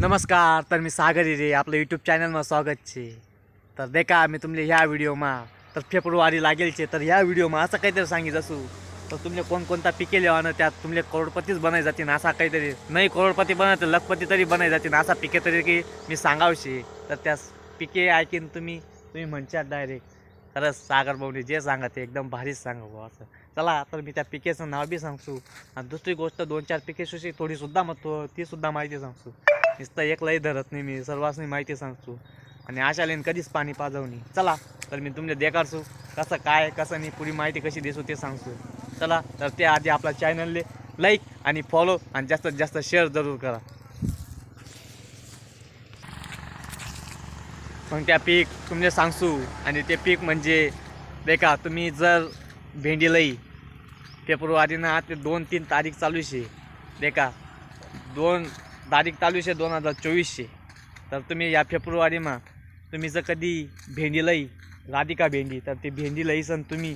नमस्कार तर मी सागर हिरे आपलं यूट्यूब चॅनलमध्ये स्वागत छे तर देखा मी तुमले ह्या व्हिडिओमा तर फेब्रुवारी लागेल छे तर ह्या व्हिडिओमा असं काहीतरी सांगित असू. तर तुमले कोणकोणता पिके लिहावं त्यात तुमले करोडपतीच बनाय जातील असा काहीतरी. नाही करोडपती बनत लखपती तरी बनाय जातील असा पिके तरी की मी सांगावशी. तर त्या पिके ऐकीन तुम्ही तुम्ही म्हणशात डायरेक्ट खरंच सागर बाबूने जे सांगा ते एकदम भारीच सांगा भाऊ असं. चला तर मी त्या पिकेचं नाव बी सांगतो. आणि दुसरी गोष्ट दोन चार पिके सुशी थोडीसुद्धा म्हणतो तीसुद्धा माहिती सांगतो. नुसतं एक लई धरत नाही मी. सर्वांनी माहिती सांगतो. आणि आशा लेन कधीच पाणी पाजवणी चला तर मी तुमच्या देखाडसू. कसं काय कसं नाही पुरी माहिती कशी देसू ते सांगतो. चला तर ते आधी आपल्या चॅनलले लाईक आणि फॉलो आणि जास्तीत जास्त शेअर जरूर करा. मग त्या पीक तुमचे सांगसू आणि ते पीक म्हणजे देखा तुम्ही जर भेंडी लई फेब्रुवारीनं ते दोन तीन तारीख चालू शे देखा दोन तारीख चालू शे दोन हजार चोवीसशे तर तुम्ही या फेब्रुवारीमा तुम्ही जर कधी भेंडी लई राधिका भेंडी तर ती भेंडी लईसन तुम्ही.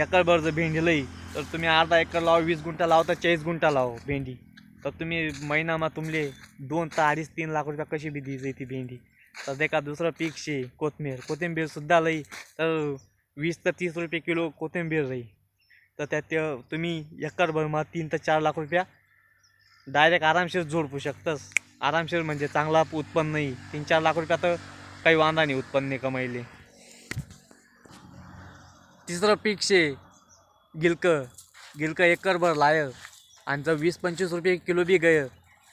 एकरभर जर भेंडी लई तर तुम्ही अर्धा एकर लावा वीस गुंठा लावा तर चाळीस गुंठा लावा भेंडी. तर तुम्ही महिनामा तुमले दोन तर अडीच तीन लाख रुपया कशी बी दी ती भेंडी. तर देखा दुसरं पीक शे कोथिंबीर. कोथिंबीरसुद्धा लई तर वीस तर तीस रुपये किलो कोथिंबीर राही तर त्यात तुम्ही एकरभरमा तीन ते चार लाख रुपया डायरेक्ट आरामशीर जोडपू शकतस. आरामशीर म्हणजे चांगला उत्पन्न नाही. तीन चार लाख रुपया तर काही वांदा नाही उत्पन्न कमाईले. तिसरं पीक शे गिलकं. गिलकं एकरभर लाय आणि जर वीस पंचवीस रुपये किलो बी गय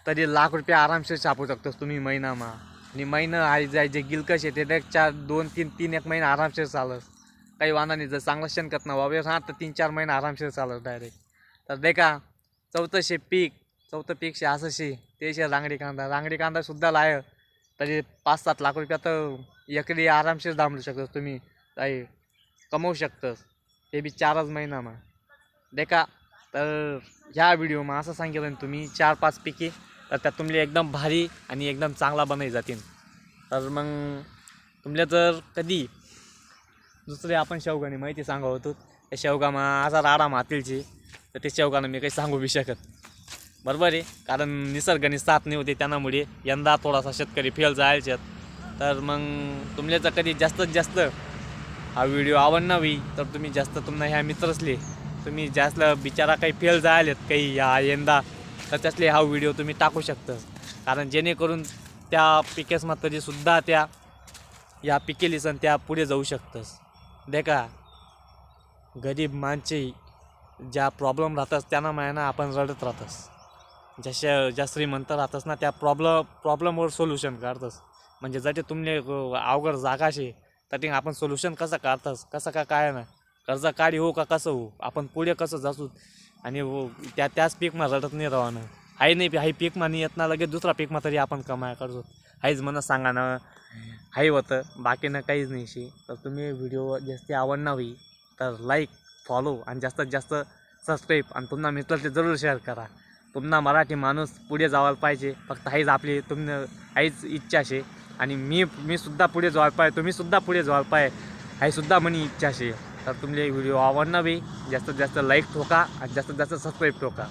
तरी लाख रुपये आरामशीर छापू शकतोस तुम्ही महिनामा. आणि महिना आहे जाय जे गिलकं शे ते direct चार दोन तीन तीन एक महिना आरामशीर चालस. काही वांदा नाही जर चांगलं शेणखत ना वावर हा तर तीन चार महिना आरामशीर चालत डायरेक्ट तर देखा चौथं शे पीक. चौथं पीक शे असं शे. ते शे रांगडी कांदा. रांगडी कांदासुद्धा लाय. तरी पाच सात लाख रुपया तर एकरी आरामशीर दामलू शकतोस तुम्ही. काही कमवू शकतस. ते बी चारच महिनामा देखा तर ह्या व्हिडिओमा असं सांगितलं तुम्ही चार पाच पिके तर त्यात तुमले एकदम भारी आणि एकदम चांगला बनाई जातील. तर मग तुमल्या जर कधी दुसरे आपण शेवगाने माहिती सांगा होतो त्या शेवगामा असा राडा मातीलची तर ते शेवगानं मी काही सांगू बी शकत बरोबर आहे. कारण निसर्गाने साथ नाही होते त्यामुळे यंदा थोडासा शेतकरी फेल जायचे तर मग तुमच्याचं कधी जास्तीत जास्त हा व्हिडिओ आवडणावी तर तुम्ही जास्त तुम्हाला ह्या मित्रसले तुम्ही जास्त बिचारा काही फेल जायलेत काही या यंदा तर त्यातले हा व्हिडिओ तुम्ही टाकू शकता. कारण जेणेकरून त्या पिकेसमा तरीसुद्धा त्या या पिकेली सण त्या पुढे जाऊ शकतंस. देखा गरीब माणसे ज्या प्रॉब्लेम राहतात त्यांना मायना आपण रडत राहतस. जशा ज्या श्रीमंत राहतस ना त्या प्रॉब्लम प्रॉब्लमवर सोल्युशन काढतस. म्हणजे जटे तुमने अवघड जागा शे तर आपण सोल्युशन कसं काढतस? कसं का काय ना? कर्ज काढी हो का कसं हो? आपण पुढे कसं जासू? आणि त्या त्याच पीकमा रडत नाही राहणं. हाय नाही हाय पीकमा नाही येत ना लगेच दुसरा पीकमा तरी आपण कमाया करतो. हायच म्हणा सांगा ना. हाय होतं बाकीनं काहीच नाही शे. तर तुम्ही व्हिडिओ जास्ती आवडणार होई तर लाईक फॉलो आणि जास्तीत जास्त सबस्क्राईब आणि पुन्हा मित्राचे जरूर शेअर करा. पुन्हा मराठी माणूस पुढे जावायला पाहिजे. फक्त हाईच आपली तुम हाईच इच्छा शे. आणि मी मी सुद्धा पुढे जायला पाहिजे. तुम्हीसुद्धा पुढे जावायला पाहिजे. आईसुद्धा म्हणी इच्छा शे. तर तुमले व्हिडिओ आवडणार बी. जास्तीत जास्त लाईक ठोका आणि जास्तीत जास्त सबस्क्राईब ठोका.